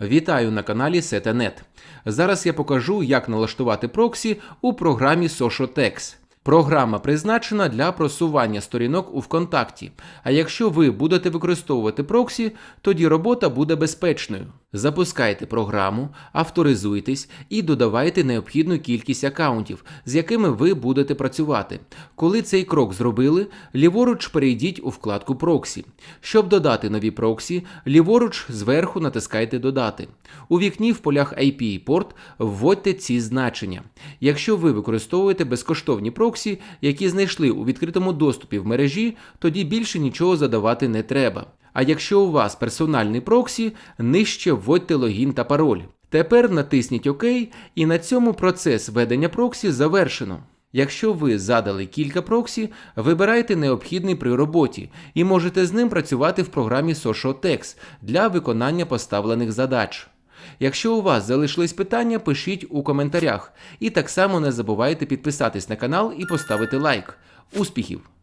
Вітаю на каналі Сетенет. Зараз я покажу, як налаштувати проксі у програмі Soshotex. Програма призначена для просування сторінок у ВКонтакті. А якщо ви будете використовувати проксі, тоді робота буде безпечною. Запускайте програму, авторизуйтесь і додавайте необхідну кількість акаунтів, з якими ви будете працювати. Коли цей крок зробили, ліворуч перейдіть у вкладку проксі. Щоб додати нові проксі, ліворуч зверху натискайте Додати. У вікні в полях IP і порт вводьте ці значення. Якщо ви використовуєте безкоштовні проксі, які знайшли у відкритому доступі в мережі, тоді більше нічого задавати не треба. А якщо у вас персональний проксі, нижче вводьте логін та пароль. Тепер натисніть ОК і на цьому процес ведення проксі завершено. Якщо ви задали кілька проксі, вибирайте необхідний при роботі і можете з ним працювати в програмі SocialText для виконання поставлених задач. Якщо у вас залишились питання, пишіть у коментарях. І так само не забувайте підписатись на канал і поставити лайк. Успіхів!